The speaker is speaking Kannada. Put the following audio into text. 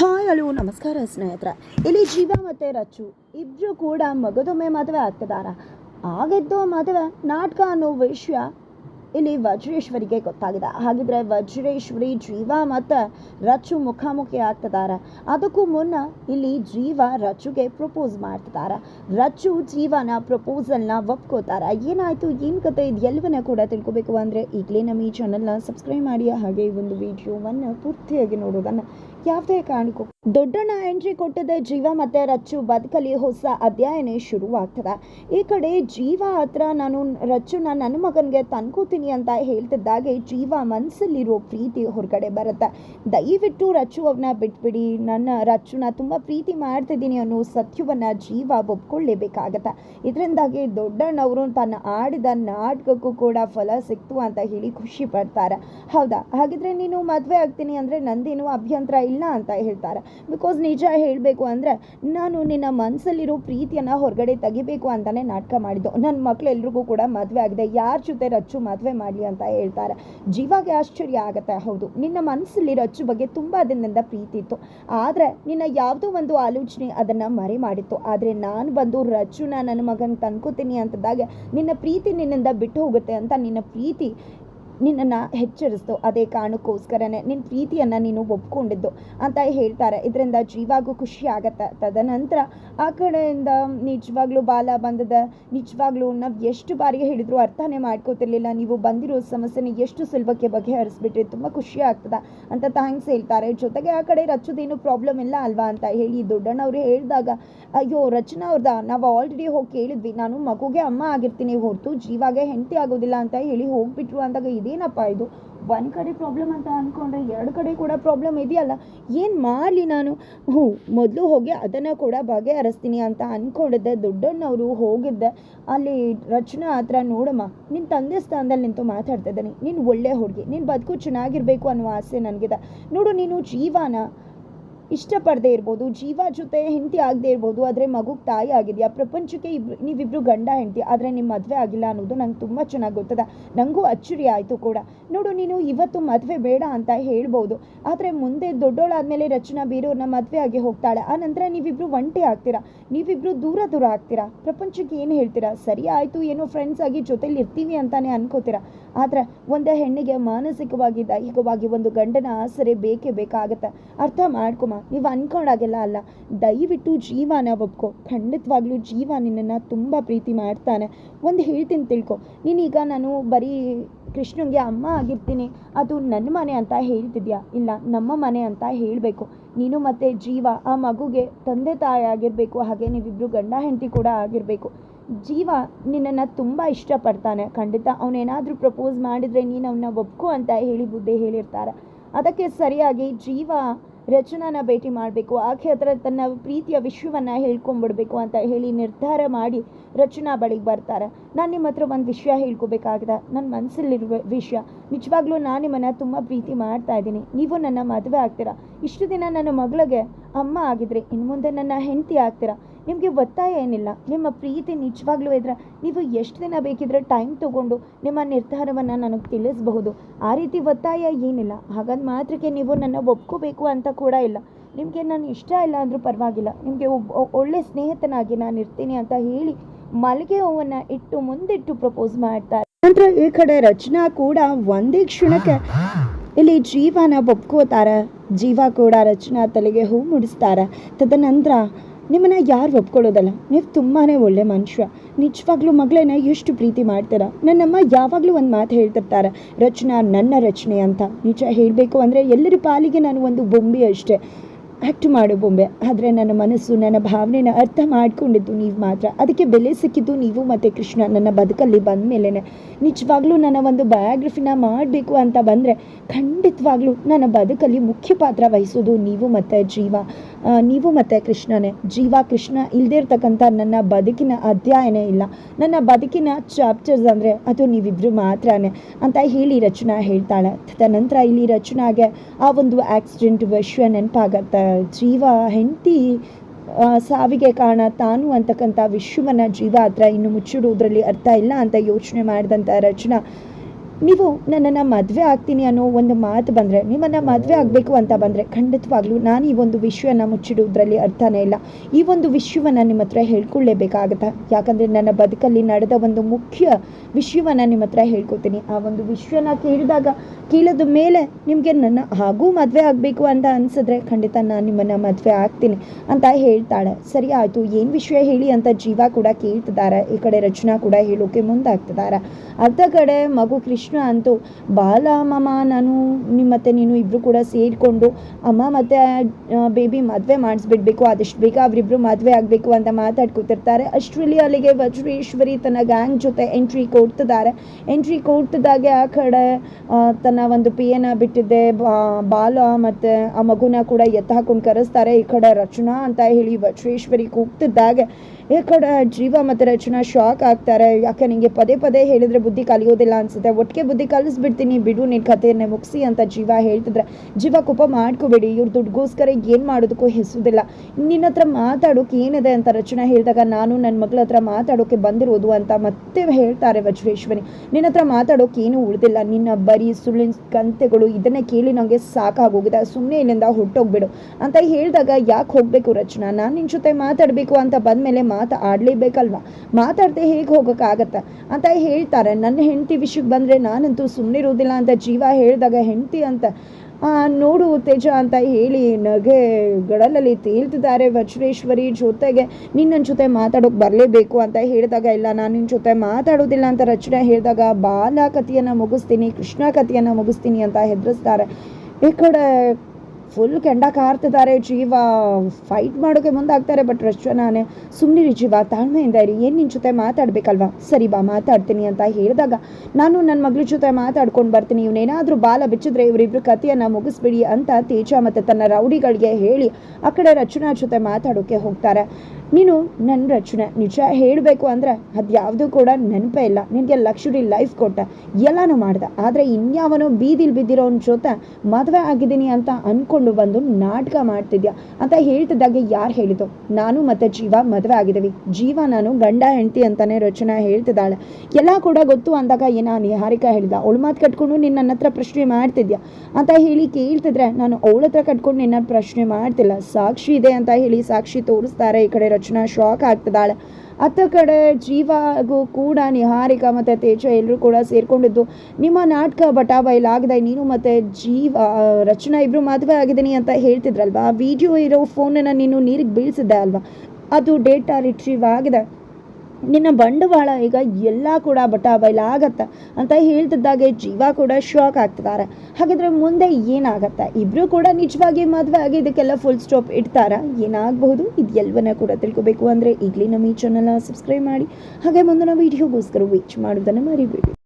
ಹಾಯ್, ಹಲೋ, ನಮಸ್ಕಾರ ಸ್ನೇಹಿತರೆ. ಇಲ್ಲಿ ಜೀವ ಮತ್ತು ರಚ್ಚು. ಇಬ್ಬರು ಕೂಡ ಮಗದೊಮ್ಮೆ ಮದುವೆ ಆಗ್ತಿದಾರ ಆಗಿದ್ದು ಮದುವೆ ನಾಟಕ ಅನ್ನೋ ವಿಷಯ ಇಲ್ಲಿ ವಜ್ರೇಶ್ವರಿಗೆ ಗೊತ್ತಾಗಿದೆ. ಹಾಗಿದ್ರೆ ವಜ್ರೇಶ್ವರಿ, ಜೀವ ಮತ್ತು ರಚ್ಚು ಮುಖಾಮುಖಿ ಆಗ್ತದಾರ ಅದಕ್ಕೂ ಮುನ್ನ ಇಲ್ಲಿ ಜೀವ ರಚುಗೆ ಪ್ರಪೋಸ್ ಮಾಡ್ತಿದ್ದಾರೆ. ರಚ್ಚು ಜೀವನ ಪ್ರಪೋಸಲ್ನ ಒಪ್ಕೋತಾರೆ. ಏನಾಯಿತು, ಏನು ಕತೆ ಇದು ಎಲ್ಲವನ್ನ ಕೂಡ ತಿಳ್ಕೊಬೇಕು ಅಂದರೆ ಈಗಲೇ ನಮ್ಮ ಈ ಚಾನಲ್ನ ಸಬ್ಸ್ಕ್ರೈಬ್ ಮಾಡಿ. ಹಾಗೆ ಈ ಒಂದು ವಿಡಿಯೋವನ್ನು ಪೂರ್ತಿಯಾಗಿ ನೋಡೋದನ್ನು ಯಾವುದೇ ಕಾರಣಕ್ಕೂ ದೊಡ್ಡಣ್ಣ ಎಂಟ್ರಿ ಕೊಟ್ಟದೆ ಜೀವ ಮತ್ತೆ ರಚ್ಚು ಬದುಕಲಿ ಹೊಸ ಅಧ್ಯಯನ ಶುರುವಾಗ್ತದೆ. ಈ ಕಡೆ ಜೀವ ಹತ್ರ ನಾನು ರಚ್ಚು ನನ್ನ ಮಗನಿಗೆ ತಂದ್ಕೋತೀನಿ ಅಂತ ಹೇಳ್ತಿದ್ದಾಗೆ ಜೀವ ಮನಸ್ಸಲ್ಲಿರೋ ಪ್ರೀತಿ ಹೊರಗಡೆ ಬರುತ್ತೆ. ದಯವಿಟ್ಟು ರಚ್ಚು ಅವನ್ನ ಬಿಟ್ಬಿಡಿ. ನನ್ನ ರಚ್ಚುನ ತುಂಬ ಪ್ರೀತಿ ಮಾಡ್ತಿದ್ದೀನಿ ಅನ್ನೋ ಸತ್ಯವನ್ನ ಜೀವ ಒಪ್ಕೊಳ್ಳೇಬೇಕಾಗತ್ತೆ. ಇದರಿಂದಾಗಿ ದೊಡ್ಡಣ್ಣವರು ತನ್ನ ಆಡಿದ ನಾಟಕಕ್ಕೂ ಕೂಡ ಫಲ ಸಿಕ್ತು ಅಂತ ಹೇಳಿ ಖುಷಿ ಪಡ್ತಾರೆ. ಹೌದಾ? ಹಾಗಿದ್ರೆ ನೀನು ಮದುವೆ ಆಗ್ತೀನಿ ಅಂದರೆ ನಂದೇನು ಅಭ್ಯಂತರ ಇಲ್ಲ ಅಂತ ಹೇಳ್ತಾರೆ. ಬಿಕಾಸ್ ನಿಜ ಹೇಳಬೇಕು ಅಂದರೆ, ನಾನು ನಿನ್ನ ಮನಸ್ಸಲ್ಲಿರೋ ಪ್ರೀತಿಯನ್ನು ಹೊರಗಡೆ ತೆಗಿಬೇಕು ಅಂತಲೇ ನಾಟಕ ಮಾಡಿದ್ದು. ನನ್ನ ಮಕ್ಳು ಎಲ್ರಿಗೂ ಕೂಡ ಮದುವೆ ಆಗಿದೆ. ಯಾರ ಜೊತೆ ರಚ್ಚು ಮದುವೆ ಮಾಡಲಿ ಅಂತ ಹೇಳ್ತಾರೆ. ಜೀವಾಗೆ ಆಶ್ಚರ್ಯ ಆಗುತ್ತೆ. ಹೌದು, ನಿನ್ನ ಮನಸ್ಸಲ್ಲಿ ರಚ್ಚು ಬಗ್ಗೆ ತುಂಬ ದಿನದಿಂದ ಪ್ರೀತಿ ಇತ್ತು. ಆದರೆ, ನಿನ್ನ ಯಾವುದೋ ಒಂದು ಆಲೋಚನೆ ಅದನ್ನು ಮರೆ ಮಾಡಿತ್ತು. ಆದರೆ ನಾನು ಬಂದು ರಚ್ಚುನ ನನ್ನ ಮಗನ ತಂದ್ಕೋತೀನಿ ಅಂತದಾಗ ನಿನ್ನ ಪ್ರೀತಿ ನಿನ್ನಿಂದ ಬಿಟ್ಟು ಹೋಗುತ್ತೆ ಅಂತ ನಿನ್ನ ಪ್ರೀತಿ ನಿನ್ನನ್ನು ಹೆಚ್ಚರಿಸ್ತು ಅದೇ ಕಾರಣಕ್ಕೋಸ್ಕರನೇ ನಿನ್ನ ಪ್ರೀತಿಯನ್ನು ನೀನು ಒಪ್ಕೊಂಡಿದ್ದು ಅಂತ ಹೇಳ್ತಾರೆ. ಇದರಿಂದ ಜೀವಾಗೂ ಖುಷಿ ಆಗತ್ತೆ. ತದನಂತರ ಆ ಕಡೆಯಿಂದ ನಿಜವಾಗ್ಲೂ ಬಾಲ ಬಂದದ ನಿಜವಾಗ್ಲೂ ನಾವು ಎಷ್ಟು ಬಾರಿಗೆ ಹಿಡಿದ್ರು ಅರ್ಥನೇ ಮಾಡ್ಕೋತಿರ್ಲಿಲ್ಲ. ನೀವು ಬಂದಿರೋ ಸಮಸ್ಯೆನ ಎಷ್ಟು ಸುಲಭಕ್ಕೆ ಬಗೆಹರಿಸ್ಬಿಟ್ರಿ, ತುಂಬ ಖುಷಿ ಆಗ್ತದ ಅಂತ ಥ್ಯಾಂಕ್ಸ್ ಹೇಳ್ತಾರೆ. ಜೊತೆಗೆ ಆ ಕಡೆ ರಚದೇನು ಪ್ರಾಬ್ಲಮ್ ಇಲ್ಲ ಅಲ್ವಾ ಅಂತ ಹೇಳಿ ದೊಡ್ಡಣ್ಣವ್ರು ಹೇಳಿದಾಗ ಅಯ್ಯೋ, ರಚನಾ ಅವ್ರದ? ನಾವು ಆಲ್ರೆಡಿ ಹೋಗಿ ಕೇಳಿದ್ವಿ. ನಾನು ಮಗುಗೆ ಅಮ್ಮ ಆಗಿರ್ತೀನಿ ಹೊರತು ಜೀವಾಗೆ ಹೆಂಡತಿ ಆಗೋದಿಲ್ಲ ಅಂತ ಹೇಳಿ ಹೋಗ್ಬಿಟ್ರು ಅಂದಾಗ ಇದೇನಪ್ಪ ಇದು? ಒಂದು ಕಡೆ ಪ್ರಾಬ್ಲಮ್ ಅಂತ ಅಂದ್ಕೊಂಡ್ರೆ ಎರಡು ಕಡೆ ಕೂಡ ಪ್ರಾಬ್ಲಮ್ ಇದೆಯಲ್ಲ? ಏನು ಮಾಡಲಿ ನಾನು? ಹ್ಞೂ, ಮೊದಲು ಹೋಗಿ ಅದನ್ನು ಕೂಡ ಬಗೆಹರಿಸ್ತೀನಿ ಅಂತ ಅನ್ಕೊಂಡಿದ್ದೆ. ದೊಡ್ಡಣ್ಣವರು ಹೋಗಿದ್ದೆ. ಅಲ್ಲಿ ರಚನಾ ಹತ್ರ, ನೋಡಮ್ಮ ನಿನ್ನ ತಂದೆ ಸ್ಥಾನದಲ್ಲಿ ನಿಂತು ಮಾತಾಡ್ತಾ ಇದ್ದಾನೆ. ನೀನು ಒಳ್ಳೆ ಹುಡುಗಿ. ನೀನು ಬದುಕು ಚೆನ್ನಾಗಿರಬೇಕು ಅನ್ನೋ ಆಸೆ ನನಗಿದೆ. ನೋಡು, ನೀನು ಜೀವನ. ಇಷ್ಟಪಡದೇ ಇರ್ಬೋದು, ಜೀವ ಜೊತೆ ಹೆಂಡತಿ ಆಗದೆ ಇರ್ಬೋದು, ಆದರೆ ಮಗುಗೆ ತಾಯಿ ಆಗಿದೆಯಾ? ಪ್ರಪಂಚಕ್ಕೆ ಇಬ್ರು ನೀವಿಬ್ಬರು ಗಂಡ, ಹೆಂಡತಿ, ಆದರೆ ನಿಮ್ಮ ಮದುವೆ ಆಗಿಲ್ಲ ಅನ್ನೋದು ನಂಗೆ ತುಂಬ ಚೆನ್ನಾಗಿ ಗೊತ್ತದ. ನನಗೂ ಅಚ್ಚರಿ ಆಯಿತು ಕೂಡ. ನೋಡು, ನೀನು ಇವತ್ತು ಮದುವೆ ಬೇಡ ಅಂತ ಹೇಳ್ಬೋದು. ಆದರೆ ಮುಂದೆ ದೊಡ್ಡೋಳಾದ್ಮೇಲೆ ರಚನಾ ಬೀರೋರನ್ನ ಮದುವೆ ಆಗಿ ಹೋಗ್ತಾಳೆ. ಆ ನಂತರ ನೀವಿಬ್ಬರು ಒಂಟಿ ಆಗ್ತೀರಾ? ನೀವಿಬ್ಬರು ದೂರ ದೂರ ಆಗ್ತೀರಾ? ಪ್ರಪಂಚಕ್ಕೆ ಏನು ಹೇಳ್ತೀರಾ? ಸರಿ ಆಯಿತು, ಏನೋ ಫ್ರೆಂಡ್ಸ್ ಆಗಿ ಜೊತೆಲಿ ಇರ್ತೀವಿ ಅಂತಾನೆ ಅನ್ಕೋತೀರಾ? ಆದರೆ ಒಂದು ಹೆಣ್ಣಿಗೆ ಮಾನಸಿಕವಾಗಿ, ದೈಹಿಕವಾಗಿ ಒಂದು ಗಂಡನ ಆಸರೆ ಬೇಕೇ ಬೇಕಾಗತ್ತೆ. ಅರ್ಥ ಮಾಡ್ಕೊಮ ನೀವು ಅನ್ಕೊಂಡಾಗೆಲ್ಲ ಅಲ್ಲ. ದಯವಿಟ್ಟು ಜೀವನ ಒಪ್ಕೊ. ಖಂಡಿತವಾಗ್ಲೂ ಜೀವ ನಿನ್ನನ್ನು ತುಂಬ ಪ್ರೀತಿ ಮಾಡ್ತಾನೆ. ಒಂದು ಹೇಳ್ತೀನಿ ತಿಳ್ಕೊ. ನೀನೀಗ ನಾನು ಬರೀ ಕೃಷ್ಣನಿಗೆ ಅಮ್ಮ ಆಗಿರ್ತೀನಿ. ಅದು ನನ್ನ ಮನೆ ಅಂತ ಹೇಳ್ತಿದ್ಯಾ? ಇಲ್ಲ, ನಮ್ಮ ಮನೆ ಅಂತ ಹೇಳಬೇಕು. ನೀನು ಮತ್ತು ಜೀವ, ಆ ಮಗುಗೆ ತಂದೆ ತಾಯಿ ಆಗಿರಬೇಕು. ಹಾಗೆ ನೀವಿಬ್ಬರು ಗಂಡ, ಹೆಂಡತಿ ಕೂಡ ಆಗಿರಬೇಕು. ಜೀವ ನಿನ್ನನ್ನು ತುಂಬ ಇಷ್ಟಪಡ್ತಾನೆ. ಖಂಡಿತ ಅವನೇನಾದರೂ ಪ್ರಪೋಸ್ ಮಾಡಿದರೆ ನೀನು ಅವನ್ನ ಒಪ್ಕೊ ಅಂತ ಹೇಳಿ ಬುದ್ಧಿ ಹೇಳಿರ್ತಾರೆ. ಅದಕ್ಕೆ ಸರಿಯಾಗಿ ಜೀವ ರಚನಾನ ಭೇಟಿ ಮಾಡಬೇಕು. ಆಕೆ ಹತ್ರ ತನ್ನ ಪ್ರೀತಿಯ ವಿಷಯವನ್ನು ಹೇಳ್ಕೊಂಬಿಡ್ಬೇಕು ಅಂತ ಹೇಳಿ ನಿರ್ಧಾರ ಮಾಡಿ ರಚನಾ ಬಳಿಗೆ ಬರ್ತಾರೆ. ನಾನು ನಿಮ್ಮ ಹತ್ರ ಒಂದು ವಿಷಯ ಹೇಳ್ಕೊಬೇಕಾಗಿದೆ. ನನ್ನ ಮನಸ್ಸಲ್ಲಿರುವ ವಿಷಯ. ನಿಜವಾಗ್ಲೂ ನಾನು ನಿಮ್ಮನ್ನು ತುಂಬ ಪ್ರೀತಿ ಮಾಡ್ತಾ ಇದ್ದೀನಿ. ನೀವು ನನ್ನ ಮದುವೆ ಆಗ್ತೀರಾ? ಇಷ್ಟು ದಿನ ನನ್ನ ಮಗಳಿಗೆ ಅಮ್ಮ ಆಗಿದ್ರೆ ಇನ್ನು ಮುಂದೆ ನನ್ನ ಹೆಂಡತಿ ಆಗ್ತೀರಾ? ನಿಮಗೆ ಒತ್ತಾಯ ಏನಿಲ್ಲ. ನಿಮ್ಮ ಪ್ರೀತಿ ನಿಜವಾಗ್ಲೂ ಇದ್ರೆ ನೀವು ಎಷ್ಟು ದಿನ ಬೇಕಿದ್ರೆ ಟೈಮ್ ತೊಗೊಂಡು ನಿಮ್ಮ ನಿರ್ಧಾರವನ್ನು ನನಗೆ ತಿಳಿಸಬಹುದು. ಆ ರೀತಿ ಒತ್ತಾಯ ಏನಿಲ್ಲ. ಹಾಗಾದ ಮಾತ್ರಕ್ಕೆ ನೀವು ನನ್ನ ಒಪ್ಕೋಬೇಕು ಅಂತ ಕೂಡ ಇಲ್ಲ. ನಿಮಗೆ ನಾನು ಇಷ್ಟ ಇಲ್ಲ ಅಂದರೂ ಪರವಾಗಿಲ್ಲ. ನಿಮಗೆ ಒಳ್ಳೆ ಸ್ನೇಹಿತನಾಗಿ ನಾನು ಇರ್ತೀನಿ ಅಂತ ಹೇಳಿ ಮಲ್ಲಿಗೆ ಹೂವನ್ನು ಇಟ್ಟು ಮುಂದಿಟ್ಟು ಪ್ರಪೋಸ್ ಮಾಡ್ತಾರೆ ನಂತರ ಈ ಕಡೆ ರಚನಾ ಕೂಡ ಒಂದೇ ಕ್ಷಣಕ್ಕೆ ಇಲ್ಲಿ ಜೀವನ ಒಪ್ಕೋತಾರೆ ಜೀವ ಕೂಡ ರಚನಾ ತಲೆಗೆ ಹೂ ಮುಡಿಸ್ತಾರೆ. ತದನಂತರ ನಿಮ್ಮನ್ನು ಯಾರು ಒಪ್ಕೊಳ್ಳೋದಲ್ಲ ನೀವು ತುಂಬಾ ಒಳ್ಳೆ ಮನುಷ್ಯ. ನಿಜವಾಗ್ಲೂ ಮಗಳನ್ನ ಎಷ್ಟು ಪ್ರೀತಿ ಮಾಡ್ತೀರ? ನನ್ನಮ್ಮ ಯಾವಾಗಲೂ ಒಂದು ಮಾತು ಹೇಳ್ತಿರ್ತಾರೆ, ರಚನಾ ನನ್ನ ರಚನೆ ಅಂತ. ನಿಜ ಹೇಳಬೇಕು ಅಂದರೆ ಎಲ್ಲರ ಪಾಲಿಗೆ ನಾನು ಒಂದು ಬೊಂಬೆ ಅಷ್ಟೇ. ಆ್ಯಕ್ಟ್ ಮಾಡೋ ಬೊಂಬೆ. ಆದರೆ ನನ್ನ ಮನಸ್ಸು, ನನ್ನ ಭಾವನೆನ ಅರ್ಥ ಮಾಡಿಕೊಂಡಿದ್ದು ನೀವು ಮಾತ್ರ. ಅದಕ್ಕೆ ಬೆಲೆ ಸಿಕ್ಕಿದ್ದು ನೀವು ಮತ್ತು ಕೃಷ್ಣ. ನನ್ನ ಬದುಕಲ್ಲಿ ಬಂದ ಮೇಲೇ ನಿಜವಾಗ್ಲೂ ನನ್ನ ಒಂದು ಬಯೋಗ್ರಫಿನ ಮಾಡಬೇಕು ಅಂತ ಬಂದರೆ ಖಂಡಿತವಾಗ್ಲೂ ನನ್ನ ಬದುಕಲ್ಲಿ ಮುಖ್ಯ ಪಾತ್ರ ವಹಿಸೋದು ನೀವು ಮತ್ತು ಜೀವ. ನೀವು ಮತ್ತು ಕೃಷ್ಣನೇ, ಜೀವ ಕೃಷ್ಣ ಇಲ್ಲದೇ ಇರ್ತಕ್ಕಂಥ ನನ್ನ ಬದುಕಿನ ಅಧ್ಯಾಯನೇ ಇಲ್ಲ. ನನ್ನ ಬದುಕಿನ ಚಾಪ್ಟರ್ಸ್ ಅಂದರೆ ಅದು ನೀವಿಬ್ಬರು ಮಾತ್ರನೇ ಅಂತ ಹೇಳಿ ರಚನಾ ಹೇಳ್ತಾಳೆ. ತದನಂತರ ಇಲ್ಲಿ ರಚನಾಗೆ ಆ ಒಂದು ಆಕ್ಸಿಡೆಂಟ್ ವಿಷಯ ನೆನಪಾಗತ್ತೆ. ಜೀವ ಹೆಂಡತಿ ಸಾವಿಗೆ ಕಾರಣ ತಾನು ಅಂತಕ್ಕಂಥ ವಿಶ್ವವನ್ನು ಜೀವ ಹತ್ರ ಇನ್ನು ಮುಚ್ಚಿಡುವುದರಲ್ಲಿ ಅರ್ಥ ಇಲ್ಲ ಅಂತ ಯೋಚನೆ ಮಾಡಿದಂಥ ರಚನಾ ನೀವು ನನ್ನನ್ನು ಮದುವೆ ಆಗ್ತೀನಿ ಅನ್ನೋ ಒಂದು ಮಾತು ಬಂದರೆ, ನಿಮ್ಮನ್ನು ಮದುವೆ ಆಗಬೇಕು ಅಂತ ಬಂದರೆ ಖಂಡಿತವಾಗ್ಲೂ ನಾನು ಈ ಒಂದು ವಿಷಯನ ಮುಚ್ಚಿಡುವುದರಲ್ಲಿ ಅರ್ಥನೇ ಇಲ್ಲ. ಈ ಒಂದು ವಿಷಯವನ್ನು ನಿಮ್ಮ ಹತ್ರ ಹೇಳ್ಕೊಳ್ಳೇಬೇಕಾಗತ್ತೆ? ಯಾಕಂದರೆ ನನ್ನ ಬದುಕಲ್ಲಿ ನಡೆದ ಒಂದು ಮುಖ್ಯ ವಿಷಯವನ್ನು ನಿಮ್ಮ ಹತ್ರ ಹೇಳ್ಕೊತೀನಿ. ಆ ಒಂದು ವಿಷಯನ ಕೇಳಿದಾಗ, ಕೇಳಿದ ಮೇಲೆ ನಿಮಗೆ ನನ್ನ ಹಾಗೂ ಮದುವೆ ಆಗಬೇಕು ಅಂತ ಅನಿಸಿದ್ರೆ ಖಂಡಿತ ನಾನು ನಿಮ್ಮನ್ನು ಮದುವೆ ಆಗ್ತೀನಿ ಅಂತ ಹೇಳ್ತಾಳೆ. ಸರಿ ಆಯಿತು, ಏನು ವಿಷಯ ಹೇಳಿ ಅಂತ ಜೀವ ಕೂಡ ಕೇಳ್ತಿದ್ದಾರೆ ಈ ಕಡೆ ರಚನಾ ಕೂಡ ಹೇಳೋಕೆ ಮುಂದಾಗ್ತಿದ್ದಾರೆ ಅರ್ಧ ಕಡೆ ಮಗು ಕೃಷ್ಣ ಅಂತೂ, ಬಾಲ ಮಾಮ, ನಾನು ನಿಮ್ಮ ಮತ್ತೆ ನೀನು ಇಬ್ಬರು ಕೂಡ ಸೇರಿಕೊಂಡು ಅಮ್ಮ ಮತ್ತು ಬೇಬಿ ಮದುವೆ ಮಾಡಿಸ್ಬಿಡ್ಬೇಕು. ಆದಷ್ಟು ಬೇಗ ಅವರಿಬ್ಬರು ಮದುವೆ ಆಗಬೇಕು ಅಂತ ಮಾತಾಡ್ಕೊತಿರ್ತಾರೆ. ಅಷ್ಟರಲ್ಲಿ ಅಲ್ಲಿಗೆ ವಜ್ರೇಶ್ವರಿ ತನ್ನ ಗ್ಯಾಂಗ್ ಜೊತೆ ಎಂಟ್ರಿ ಕೊಡ್ತಿದ್ದಾರೆ. ಎಂಟ್ರಿ ಕೊಡ್ತಿದ್ದಾಗೆ ಆ ಕಡೆ ತನ್ನ ಒಂದು ಪಿಯನ ಬಿಟ್ಟಿದ್ದೆ. ಬಾಲ ಮತ್ತು ಆ ಮಗುನ ಕೂಡ ಎತ್ತ ಹಾಕೊಂಡು ಕರೆಸ್ತಾರೆ. ಈ ಕಡೆ ರಚನಾ ಅಂತ ಹೇಳಿ ವಜ್ರೇಶ್ವರಿ ಕೂಗ್ತಿದ್ದಾಗೆ. ಕಡೆ ಜೀವ ಮತ್ತು ರಚನಾ ಶಾಕ್ ಆಗ್ತಾರೆ. ಯಾಕೆ ನಿಂಗೆ ಪದೇ ಪದೇ ಹೇಳಿದ್ರೆ ಬುದ್ಧಿ ಕಲಿಯೋದಿಲ್ಲ ಅನ್ಸುತ್ತೆ. ಒಟ್ಟಿಗೆ ಬುದ್ಧಿ ಕಲಿಸ್ಬಿಡ್ತೀನಿ, ಬಿಡು ನಿನ್ನ ಕಥೆಯನ್ನೇ ಮುಗಿಸಿ ಅಂತ ಜೀವ ಹೇಳ್ತಿದ್ರೆ. ಜೀವ ಕೋಪ ಮಾಡ್ಕೋಬೇಡಿ. ಇವ್ರ ದುಡ್ಗೋಸ್ಕರ ಏನು ಮಾಡೋದಕ್ಕೂ ಹೆಸೋದಿಲ್ಲ ನಿನ್ನ ಹತ್ರ ಮಾತಾಡೋಕೆ ಏನಿದೆ ಅಂತ ರಚನಾ ಹೇಳಿದಾಗ ನಾನು ನನ್ನ ಮಗಳ ಹತ್ರ ಮಾತಾಡೋಕೆ ಬಂದಿರೋದು ಅಂತ ಮತ್ತೆ ಹೇಳ್ತಾರೆ ವಜ್ರೇಶ್ವರಿ. ನಿನ್ನ ಹತ್ರ ಮಾತಾಡೋಕೆ ಏನು ಉಳಿದಿಲ್ಲ. ನಿನ್ನ ಬರೀ ಸುಳ್ಳಿನ ಕಂತೆಗಳು ಇದನ್ನೇ ಕೇಳಿ ನನಗೆ ಸಾಕಾಗೋಗಿದೆ. ಸುಮ್ಮನೆ ಇಲ್ಲಿಂದ ಹೊಟ್ಟೋಗ್ಬಿಡು ಅಂತ ಹೇಳಿದಾಗ ಯಾಕೆ ಹೋಗಬೇಕು ರಚನಾ? ನಾನು ನಿನ್ನ ಜೊತೆ ಮಾತಾಡಬೇಕು ಅಂತ ಬಂದಮೇಲೆ ಮಾತಾಡಲೇಬೇಕಲ್ವಾ ಮಾತಾಡದೆ ಹೇಗೆ ಹೋಗೋಕ್ಕಾಗತ್ತೆ ಅಂತ ಹೇಳ್ತಾರೆ. ನನ್ನ ಹೆಂಡತಿ ವಿಷಯಕ್ಕೆ ಬಂದರೆ ನಾನಂತೂ ಸುಮ್ಮನಿರೋದಿಲ್ಲ ಅಂತ ಜೀವ ಹೇಳಿದಾಗ ಹೆಂಡತಿ ಅಂತ ನೋಡು ತೇಜ ಅಂತ ಹೇಳಿ ನಗೆ ಗಡಲಲ್ಲಿ ತೇಲ್ತಿದ್ದಾರೆ ವಜ್ರೇಶ್ವರಿ ಜೊತೆಗೆ. ನನ್ನ ಜೊತೆ ಮಾತಾಡೋಕೆ ಬರಲೇಬೇಕು ಅಂತ ಹೇಳಿದಾಗ, ಇಲ್ಲ, ನಾನು ನಿನ್ನ ಜೊತೆ ಮಾತಾಡೋದಿಲ್ಲ ಅಂತ ರಚನೆ ಹೇಳಿದಾಗ, ಬಾಲ ಕಥೆಯನ್ನು ಮುಗಿಸ್ತೀನಿ, ಕೃಷ್ಣ ಕಥೆಯನ್ನು ಮುಗಿಸ್ತೀನಿ ಅಂತ ಹೆದರಿಸ್ತಾರೆ. ಈ ಕಡೆ ಫುಲ್ ಕೆಂಡ ಕಾರ್ತಿದ್ದಾರೆ. ಜೀವ ಫೈಟ್ ಮಾಡೋಕೆ ಮುಂದಾಗ್ತಾರೆ ಬಟ್ ರಚನಾನೇ ಸುಮ್ಮನಿರಿ ಜೀವ, ತಾಳ್ಮೆಯಿಂದ ಇರಿ. ಏನು ನಿನ್ನ ಜೊತೆ ಮಾತಾಡಬೇಕಲ್ವಾ? ಸರಿ ಬಾ, ಮಾತಾಡ್ತೀನಿ ಅಂತ ಹೇಳಿದಾಗ ನಾನು ನನ್ನ ಮಗಳ ಜೊತೆ ಮಾತಾಡ್ಕೊಂಡು ಬರ್ತೀನಿ. ಇವನೇನಾದರೂ ಬಾಲ ಬಿಚ್ಚಿದ್ರೆ ಇವರಿಬ್ರು ಕಥೆಯನ್ನು ಮುಗಿಸ್ಬಿಡಿ ಅಂತ ತೇಜ ಮತ್ತು ತನ್ನ ರೌಡಿಗಳಿಗೆ ಹೇಳಿ ಆ ಕಡೆ ರಚನಾ ಜೊತೆ ಮಾತಾಡೋಕ್ಕೆ ಹೋಗ್ತಾರೆ. ನೀನು ನನ್ನ ರಚನೆ ನಿಜ ಹೇಳಬೇಕು ಅಂದರೆ ಅದು ಯಾವುದೂ ಕೂಡ ನೆನಪೇ ಇಲ್ಲ. ನಿನಗೆ ಲಕ್ಷುರಿ ಲೈಫ್ ಕೊಟ್ಟ ಎಲ್ಲನೂ ಮಾಡ್ದೆ. ಆದರೆ ಇನ್ಯಾವನೋ ಬೀದಿಲಿ ಬಿದ್ದಿರೋನ ಜೊತೆ ಮದುವೆ ಆಗಿದ್ದೀನಿ ಅಂತ ಅಂದ್ಕೊಂಡು ಬಂದು ನಾಟಕ ಮಾಡ್ತಿದ್ಯಾ ಅಂತ ಹೇಳ್ತಿದ್ದಾಗೆ ಯಾರು ಹೇಳಿದ್ದು? ನಾನು ಮತ್ತು ಜೀವ ಮದುವೆ ಆಗಿದ್ದೀವಿ. ಜೀವ ನಾನು ಗಂಡ, ಹೆಂಡತಿ ಅಂತಾನೆ ರಚನೆ ಹೇಳ್ತಿದ್ದಾಳೆ. ಎಲ್ಲ ಕೂಡ ಗೊತ್ತು ಅಂದಾಗ ಏನ ನಿಹಾರಿಕಾ ಹೇಳಿದ ಅವಳು ಮಾತು ಕಟ್ಕೊಂಡು ನಿನ್ನ ನನ್ನ ಹತ್ರ ಪ್ರಶ್ನೆ ಮಾಡ್ತಿದ್ಯಾ? ಅಂತ ಹೇಳಿ ಕೇಳ್ತಿದ್ರೆ ನಾನು ಅವಳ ಹತ್ರ ಕಟ್ಕೊಂಡು ನಿನ್ನ ಪ್ರಶ್ನೆ ಮಾಡ್ತಿಲ್ಲ. ಸಾಕ್ಷಿ ಇದೆ ಅಂತ ಹೇಳಿ ಸಾಕ್ಷಿ ತೋರಿಸ್ತಾರೆ ಈ ಕಡೆ ರಚನಾ ಶಾಕ್ ಆಗ್ತದಾಳೆ ಅತ್ತ ಕಡೆ ಜೀವಾಗೂ ಕೂಡ ನಿಹಾರಿಕಾ ಮತ್ತು ತೇಜ ಎಲ್ಲರೂ ಕೂಡ ಸೇರಿಕೊಂಡಿದ್ದು. ನಿಮ್ಮ ನಾಟಕ ಬಟಾ ಬೈಲಾಗಿದೆ ನೀನು ಮತ್ತು ಜೀವ ರಚನಾ ಇಬ್ಬರು ಮದುವೆ ಆಗಿದ್ದೀನಿ ಅಂತ ಹೇಳ್ತಿದ್ರಲ್ವಾ? ವಿಡಿಯೋ ಇರೋ ಫೋನನ್ನು ನೀನು ನೀರಿಗೆ ಬೀಳಿಸಿದ್ದೆ ಅಲ್ವಾ? ಅದು ಡೇಟಾ ರಿಟ್ರೀವ್ ಆಗಿದೆ. ನಿನ್ನ ಬಂಡವಾಳ ಈಗ ಎಲ್ಲ ಕೂಡ ಬಟಾ ಆಗತ್ತೆ ಅಂತ ಹೇಳ್ತಿದ್ದಾಗೆ ಜೀವ ಕೂಡ ಶಾಕ್ ಆಗ್ತಿದ್ದಾರೆ ಹಾಗಾದ್ರೆ ಮುಂದೆ ಏನಾಗತ್ತೆ? ಇಬ್ರು ಕೂಡ ನಿಜವಾಗಿ ಮದುವೆ ಆಗಿ ಇದಕ್ಕೆಲ್ಲ ಫುಲ್ ಸ್ಟಾಪ್ ಇಡ್ತಾರ? ಏನಾಗಬಹುದು? ಇದು ಎಲ್ಲವನ್ನ ಕೂಡ ತಿಳ್ಕೊಬೇಕು ಅಂದರೆ ಈಗಲೇ ನಮ್ಮ ಈ ಚಾನಲ್ನ ಸಬ್ಸ್ಕ್ರೈಬ್ ಮಾಡಿ. ಹಾಗೆ ಮುಂದಿನ ವೀಡಿಯೋಗೋಸ್ಕರ ವೇಚ್ ಮಾಡೋದನ್ನು ಮರಿಬೇಡಿ.